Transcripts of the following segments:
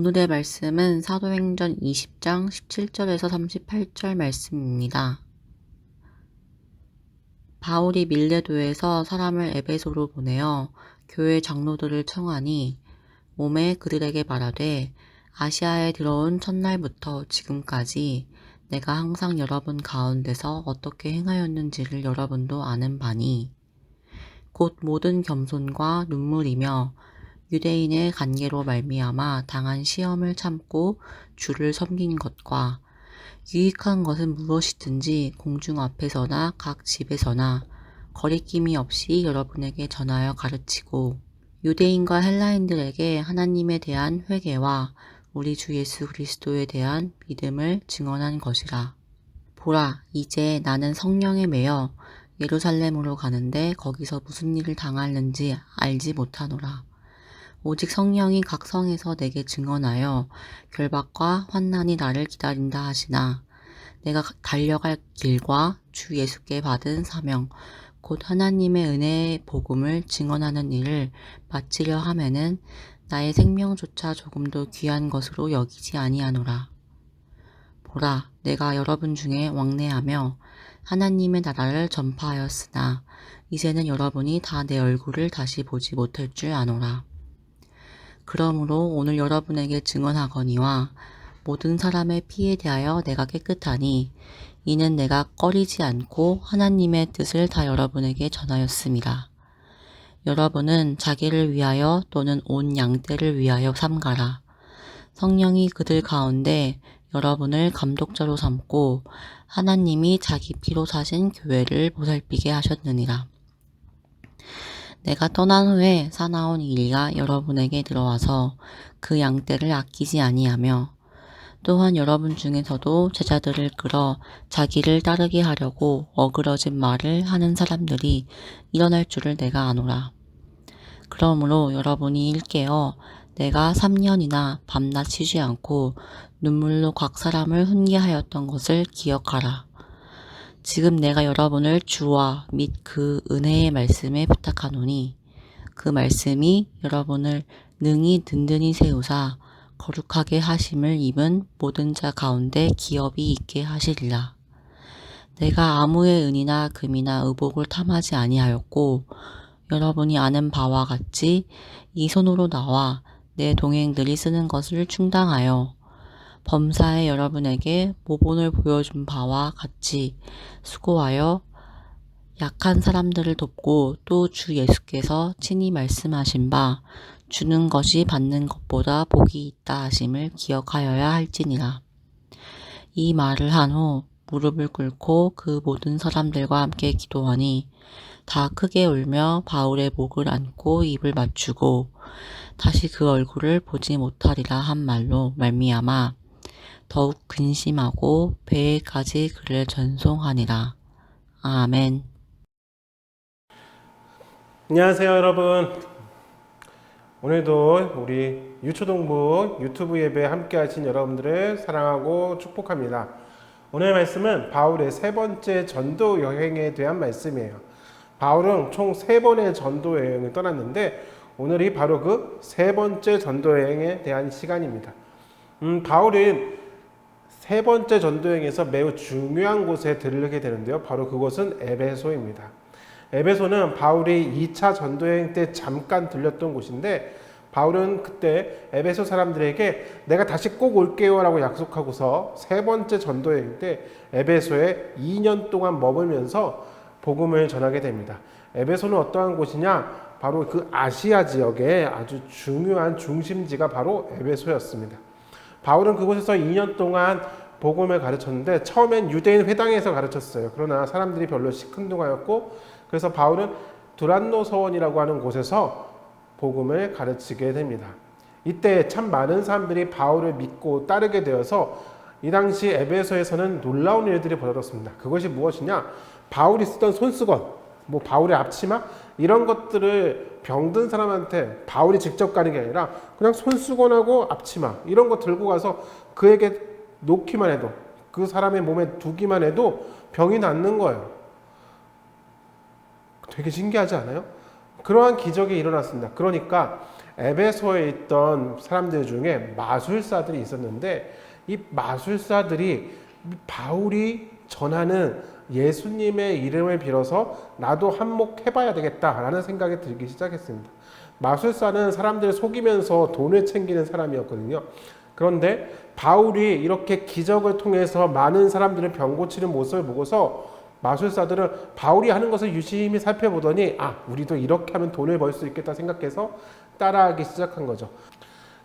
오늘의 말씀은 사도행전 20장 17절에서 38절 말씀입니다. 바울이 밀레도에서 사람을 에베소로 보내어 교회 장로들을 청하니 몸에 그들에게 말하되 아시아에 들어온 첫날부터 지금까지 내가 항상 여러분 가운데서 어떻게 행하였는지를 여러분도 아는 바니 곧 모든 겸손과 눈물이며 유대인의 관계로 말미암아 당한 시험을 참고 주를 섬긴 것과 유익한 것은 무엇이든지 공중 앞에서나 각 집에서나 거리낌이 없이 여러분에게 전하여 가르치고 유대인과 헬라인들에게 하나님에 대한 회개와 우리 주 예수 그리스도에 대한 믿음을 증언한 것이라. 보라, 이제 나는 성령에 매여 예루살렘으로 가는데 거기서 무슨 일을 당하는지 알지 못하노라. 오직 성령이 각 성에서 내게 증언하여 결박과 환난이 나를 기다린다 하시나 내가 달려갈 길과 주 예수께 받은 사명 곧 하나님의 은혜의 복음을 증언하는 일을 마치려 하면은 나의 생명조차 조금도 귀한 것으로 여기지 아니하노라. 보라, 내가 여러분 중에 왕래하며 하나님의 나라를 전파하였으나 이제는 여러분이 다 내 얼굴을 다시 보지 못할 줄 아노라. 그러므로 오늘 여러분에게 증언하거니와 모든 사람의 피에 대하여 내가 깨끗하니 이는 내가 꺼리지 않고 하나님의 뜻을 다 여러분에게 전하였습니다. 여러분은 자기를 위하여 또는 온 양떼를 위하여 삼가라. 성령이 그들 가운데 여러분을 감독자로 삼고 하나님이 자기 피로 사신 교회를 보살피게 하셨느니라. 내가 떠난 후에 사나운 일가 여러분에게 들어와서 그 양떼를 아끼지 아니하며 또한 여러분 중에서도 제자들을 끌어 자기를 따르게 하려고 어그러진 말을 하는 사람들이 일어날 줄을 내가 아노라. 그러므로 여러분이 일깨어 내가 3년이나 밤낮 쉬지 않고 눈물로 각 사람을 훈계하였던 것을 기억하라. 지금 내가 여러분을 주와 및 그 은혜의 말씀에 부탁하노니 그 말씀이 여러분을 능히 든든히 세우사 거룩하게 하심을 입은 모든 자 가운데 기업이 있게 하시리라. 내가 아무의 은이나 금이나 의복을 탐하지 아니하였고 여러분이 아는 바와 같이 이 손으로 나와 내 동행들이 쓰는 것을 충당하여 범사에 여러분에게 모본을 보여준 바와 같이 수고하여 약한 사람들을 돕고 또 주 예수께서 친히 말씀하신 바 주는 것이 받는 것보다 복이 있다 하심을 기억하여야 할지니라. 이 말을 한 후 무릎을 꿇고 그 모든 사람들과 함께 기도하니 다 크게 울며 바울의 목을 안고 입을 맞추고 다시 그 얼굴을 보지 못하리라 한 말로 말미암아 더욱 근심하고 배에까지 그를 전송하니라. 아멘. 안녕하세요, 여러분. 오늘도 우리 유초동부 유튜브 예배 함께 하신 여러분들을 사랑하고 축복합니다. 오늘 말씀은 바울의 세 번째 전도 여행에 대한 말씀이에요. 바울은 총 세 번의 전도 여행을 떠났는데 오늘이 바로 그 세 번째 전도 여행에 대한 시간입니다. 음, 바울은 세 번째 전도 여행에서 매우 중요한 곳에 들르게 되는데요. 바로 그곳은 에베소입니다. 에베소는 바울이 2차 전도여행 때 잠깐 들렸던 곳인데 바울은 그때 에베소 사람들에게 내가 다시 꼭 올게요라고 약속하고서 세 번째 전도여행 때 에베소에 2년 동안 머물면서 복음을 전하게 됩니다. 에베소는 어떠한 곳이냐? 바로 그 아시아 지역의 아주 중요한 중심지가 바로 에베소였습니다. 바울은 그곳에서 2년 동안 복음을 가르쳤는데 처음엔 유대인 회당에서 가르쳤어요. 그러나 사람들이 별로 시큰둥하였고 그래서 바울은 두란노 서원이라고 하는 곳에서 복음을 가르치게 됩니다. 이때 참 많은 사람들이 바울을 믿고 따르게 되어서 이 당시 에베소에서는 놀라운 일들이 벌어졌습니다. 그것이 무엇이냐? 바울이 쓰던 손수건, 뭐 바울의 앞치마 이런 것들을 병든 사람한테 바울이 직접 가는 게 아니라 그냥 손수건하고 앞치마 이런 거 들고 가서 그에게 놓기만 해도 그 사람의 몸에 두기만 해도 병이 낫는 거예요. 되게 신기하지 않아요? 그러한 기적이 일어났습니다. 그러니까 에베소에 있던 사람들 중에 마술사들이 있었는데 이 마술사들이 바울이 전하는 예수님의 이름을 빌어서 나도 한몫 해봐야 되겠다라는 생각이 들기 시작했습니다. 마술사는 사람들을 속이면서 돈을 챙기는 사람이었거든요. 그런데 바울이 이렇게 기적을 통해서 많은 사람들을 병 고치는 모습을 보고서 마술사들은 바울이 하는 것을 유심히 살펴보더니 아 우리도 이렇게 하면 돈을 벌 수 있겠다 생각해서 따라하기 시작한 거죠.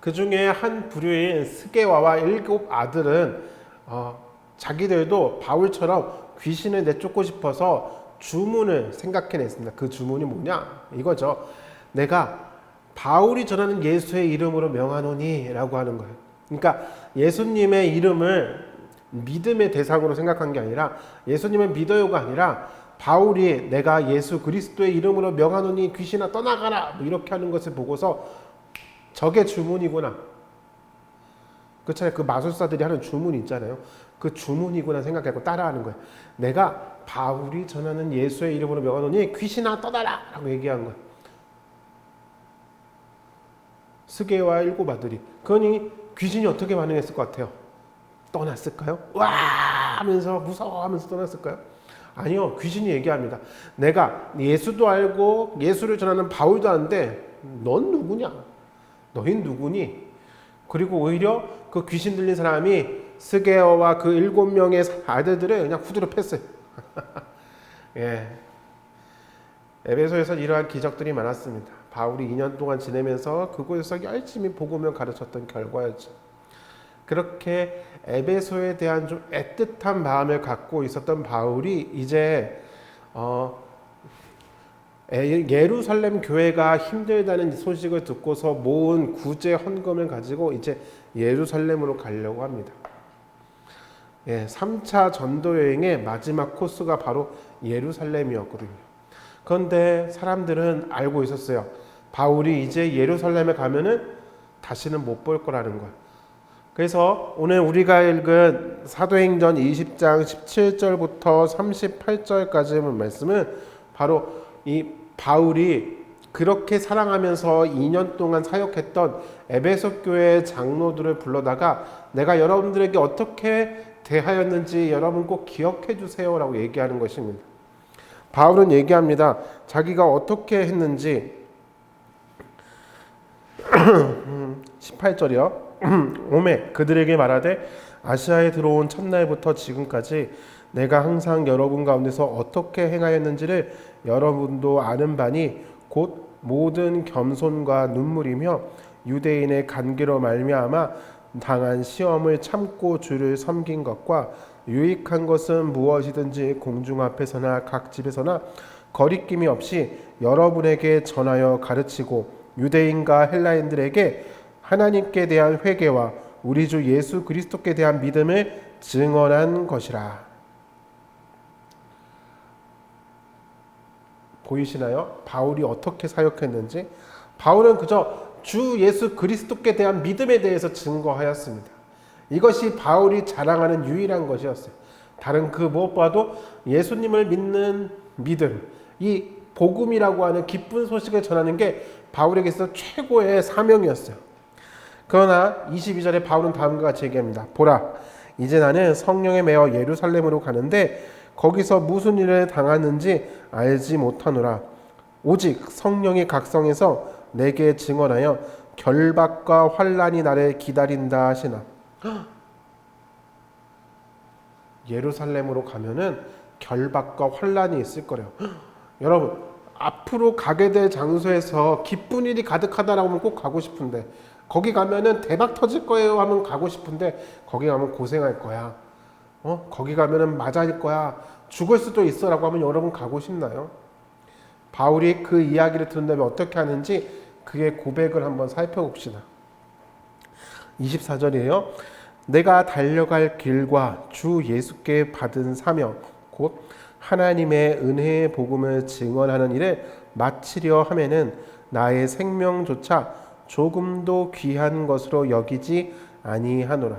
그 중에 한 부류인 스게와와 일곱 아들은 어, 자기들도 바울처럼 귀신을 내쫓고 싶어서 주문을 생각해냈습니다. 그 주문이 뭐냐 이거죠. 내가 바울이 전하는 예수의 이름으로 명하노니라고 하는 거예요. 그러니까 예수님의 이름을 믿음의 대상으로 생각한 게 아니라 예수님을 믿어요가 아니라 바울이 내가 예수 그리스도의 이름으로 명하노니 귀신아 떠나가라 뭐 이렇게 하는 것을 보고서 저게 주문이구나. 그렇잖아요. 그 마술사들이 하는 주문 있잖아요. 그 주문이구나 생각하고 따라하는 거예요. 내가 바울이 전하는 예수의 이름으로 명하노니 귀신아 떠나라 라고 얘기한 거예요. 스게와 일곱 아들이. 그러니 귀신이 어떻게 반응했을 것 같아요? 떠났을까요? 와 하면서 무서워 하면서 떠났을까요? 아니요. 귀신이 얘기합니다. 내가 예수도 알고 예수를 전하는 바울도 아는데 넌 누구냐? 너흰 누구니? 그리고 오히려 그 귀신 들린 사람이 스게어와 그 일곱 명의 아들들을 그냥 후드로 팼어요. 예. 에베소에서 이러한 기적들이 많았습니다. 바울이 2년 동안 지내면서 그곳에서 열심히 복음을 가르쳤던 결과였죠. 그렇게 에베소에 대한 좀 애틋한 마음을 갖고 있었던 바울이 이제 어, 예루살렘 교회가 힘들다는 소식을 듣고서 모은 구제 헌금을 가지고 이제 예루살렘으로 가려고 합니다. 예, 3차 전도 여행의 마지막 코스가 바로 예루살렘이었거든요. 그런데 사람들은 알고 있었어요. 바울이 이제 예루살렘에 가면은 다시는 못 볼 거라는 거예요. 그래서 오늘 우리가 읽은 사도행전 20장 17절부터 38절까지의 말씀은 바로 이 바울이 그렇게 사랑하면서 2년 동안 사역했던 에베소 교회 장로들을 불러다가 내가 여러분들에게 어떻게 대하였는지 여러분 꼭 기억해 주세요라고 얘기하는 것입니다. 바울은 얘기합니다. 자기가 어떻게 했는지 18절이요. 오메 그들에게 말하되 아시아에 들어온 첫날부터 지금까지 내가 항상 여러분 가운데서 어떻게 행하였는지를 여러분도 아는 바니 곧 모든 겸손과 눈물이며 유대인의 간계로 말미암아 당한 시험을 참고 주를 섬긴 것과 유익한 것은 무엇이든지 공중 앞에서나 각 집에서나 거리낌이 없이 여러분에게 전하여 가르치고 유대인과 헬라인들에게 하나님께 대한 회개와 우리 주 예수 그리스도께 대한 믿음을 증언한 것이라. 보이시나요? 바울이 어떻게 사역했는지? 바울은 그저 주 예수 그리스도께 대한 믿음에 대해서 증거하였습니다. 이것이 바울이 자랑하는 유일한 것이었어요. 다른 그 무엇보다도 예수님을 믿는 믿음, 이 복음이라고 하는 기쁜 소식을 전하는 게 바울에게 있어 최고의 사명이었어요. 그러나 22절에 바울은 다음과 같이 얘기합니다. 보라, 이제 나는 성령에 매어 예루살렘으로 가는데 거기서 무슨 일을 당하는지 알지 못하노라. 오직 성령이 각성해서 내게 증언하여 결박과 환란이 나를 기다린다 하시나. 예루살렘으로 가면은 결박과 환란이 있을 거래요. 여러분, 앞으로 가게 될 장소에서 기쁜 일이 가득하다라고 하면 꼭 가고 싶은데 거기 가면은 대박 터질 거예요 하면 가고 싶은데 거기 가면 고생할 거야. 어? 거기 가면은 맞아일 거야. 죽을 수도 있어라고 하면 여러분 가고 싶나요? 바울이 그 이야기를 들은 다음에 어떻게 하는지 그의 고백을 한번 살펴봅시다. 24절이에요. 내가 달려갈 길과 주 예수께 받은 사명 곧 하나님의 은혜의 복음을 증언하는 일을 마치려 하면은 나의 생명조차 조금도 귀한 것으로 여기지 아니하노라.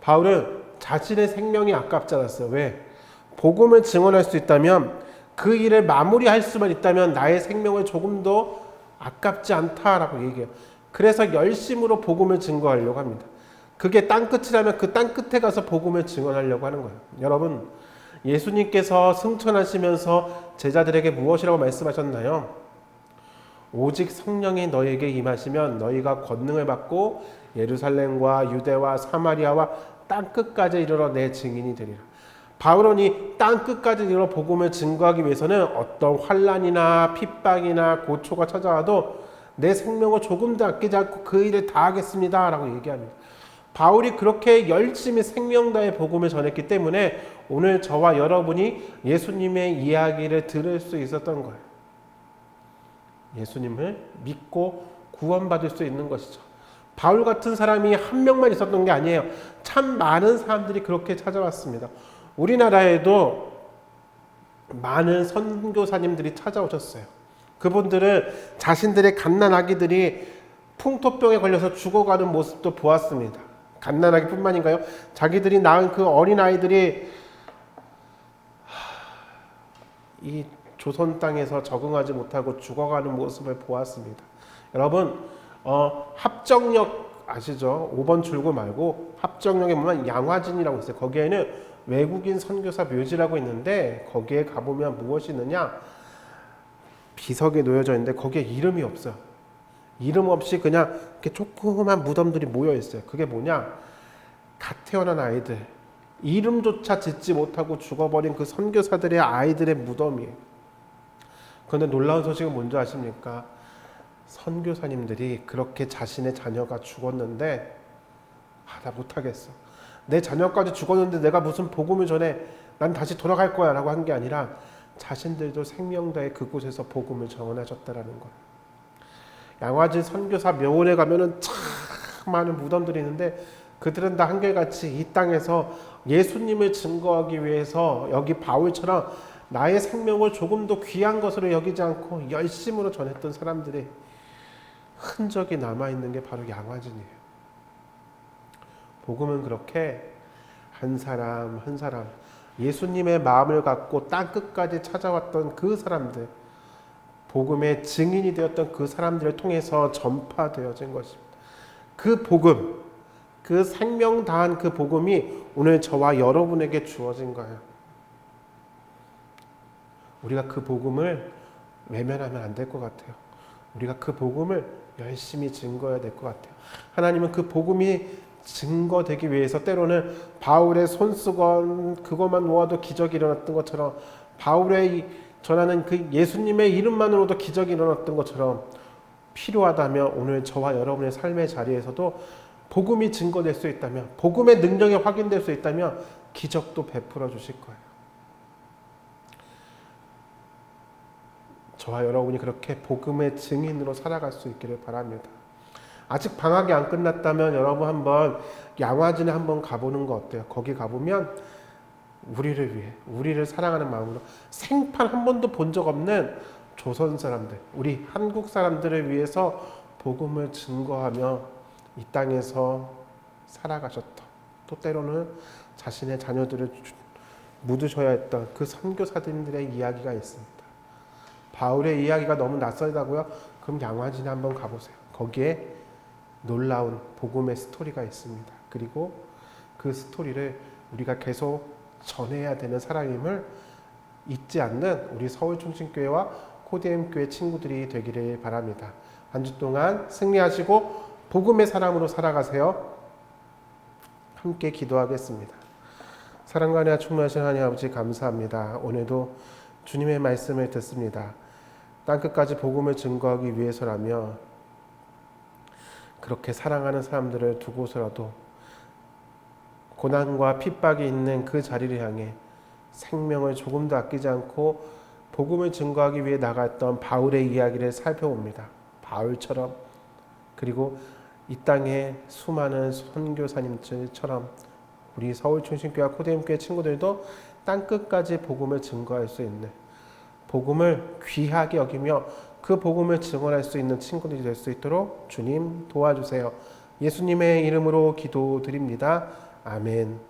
바울은 자신의 생명이 아깝지 않았어요. 왜? 복음을 증언할 수 있다면 그 일을 마무리할 수만 있다면 나의 생명을 조금도 아깝지 않다라고 얘기해요. 그래서 열심으로 복음을 증거하려고 합니다. 그게 땅끝이라면 그 땅끝에 가서 복음을 증언하려고 하는 거예요. 여러분, 예수님께서 승천하시면서 제자들에게 무엇이라고 말씀하셨나요? 오직 성령이 너에게 임하시면 너희가 권능을 받고 예루살렘과 유대와 사마리아와 땅 끝까지 이르러 내 증인이 되리라. 바울은 땅 끝까지 이르러 복음을 증거하기 위해서는 어떤 환란이나 핍박이나 고초가 찾아와도 내 생명을 조금도 아끼지 않고 그 일을 다 하겠습니다 라고 얘기합니다. 바울이 그렇게 열심히 생명 다의 복음을 전했기 때문에 오늘 저와 여러분이 예수님의 이야기를 들을 수 있었던 거예요. 예수님을 믿고 구원받을 수 있는 것이죠. 바울 같은 사람이 한 명만 있었던 게 아니에요. 참 많은 사람들이 그렇게 찾아왔습니다. 우리나라에도 많은 선교사님들이 찾아오셨어요. 그분들은 자신들의 갓난아기들이 풍토병에 걸려서 죽어가는 모습도 보았습니다. 갓난아기뿐만인가요? 자기들이 낳은 그 어린 아이들이 이 조선 땅에서 적응하지 못하고 죽어가는 모습을 보았습니다. 여러분, 어, 합정역 아시죠? 5번 출구 말고 합정역에 보면 양화진이라고 있어요. 거기에는 외국인 선교사 묘지라고 있는데 거기에 가보면 무엇이 있느냐? 비석에 놓여져 있는데 거기에 이름이 없어요. 이름 없이 그냥 이렇게 조그만 무덤들이 모여 있어요. 그게 뭐냐? 갓 태어난 아이들. 이름조차 짓지 못하고 죽어버린 그 선교사들의 아이들의 무덤이에요. 그런데 놀라운 소식은 뭔지 아십니까? 선교사님들이 그렇게 자신의 자녀가 죽었는데 아, 나 못하겠어. 내 자녀까지 죽었는데 내가 무슨 복음을 전해 난 다시 돌아갈 거야 라고 한 게 아니라 자신들도 생명다의 그곳에서 복음을 전하셨다라는 거예요. 양화진 선교사 묘원에 가면은 참 많은 무덤들이 있는데 그들은 다 한결같이 이 땅에서 예수님을 증거하기 위해서 여기 바울처럼 나의 생명을 조금 더 귀한 것으로 여기지 않고 열심으로 전했던 사람들의 흔적이 남아 있는 게 바로 양화진이에요. 복음은 그렇게 한 사람 한 사람 예수님의 마음을 갖고 땅 끝까지 찾아왔던 그 사람들 복음의 증인이 되었던 그 사람들을 통해서 전파되어진 것입니다. 그 복음, 그 생명 다한 그 복음이 오늘 저와 여러분에게 주어진 거예요. 우리가 그 복음을 외면하면 안 될 것 같아요. 우리가 그 복음을 열심히 증거해야 될 것 같아요. 하나님은 그 복음이 증거되기 위해서 때로는 바울의 손수건 그것만 모아도 기적이 일어났던 것처럼 바울의 이 전하는 그 예수님의 이름만으로도 기적이 일어났던 것처럼 필요하다면 오늘 저와 여러분의 삶의 자리에서도 복음이 증거될 수 있다면 복음의 능력이 확인될 수 있다면 기적도 베풀어 주실 거예요. 저와 여러분이 그렇게 복음의 증인으로 살아갈 수 있기를 바랍니다. 아직 방학이 안 끝났다면 여러분 한번 양화진에 한번 가보는 거 어때요? 거기 가보면 우리를 위해 우리를 사랑하는 마음으로 생판 한 번도 본 적 없는 조선 사람들, 우리 한국 사람들을 위해서 복음을 증거하며 이 땅에서 살아가셨던 또 때로는 자신의 자녀들을 주- 묻으셔야 했던 그 선교사님들의 이야기가 있습니다. 바울의 이야기가 너무 낯설다고요? 그럼 양화진에 한번 가보세요. 거기에 놀라운 복음의 스토리가 있습니다. 그리고 그 스토리를 우리가 계속 전해야 되는 사람임을 잊지 않는 우리 서울중심교회와 코디엠교회 친구들이 되기를 바랍니다. 한 주 동안 승리하시고 복음의 사람으로 살아가세요. 함께 기도하겠습니다. 사랑과 은혜와 충만하신 하나님 아버지 감사합니다. 오늘도 주님의 말씀을 듣습니다. 땅끝까지 복음을 증거하기 위해서라며 그렇게 사랑하는 사람들을 두고서라도 고난과 핍박이 있는 그 자리를 향해 생명을 조금도 아끼지 않고 복음을 증거하기 위해 나갔던 바울의 이야기를 살펴봅니다. 바울처럼 그리고 이 땅에 수많은 선교사님들처럼 우리 서울 충신교회 코데임교회 친구들도 땅 끝까지 복음을 증거할 수 있는 복음을 귀하게 여기며 그 복음을 증언할 수 있는 친구들이 될 수 있도록 주님 도와주세요. 예수님의 이름으로 기도드립니다. 아멘.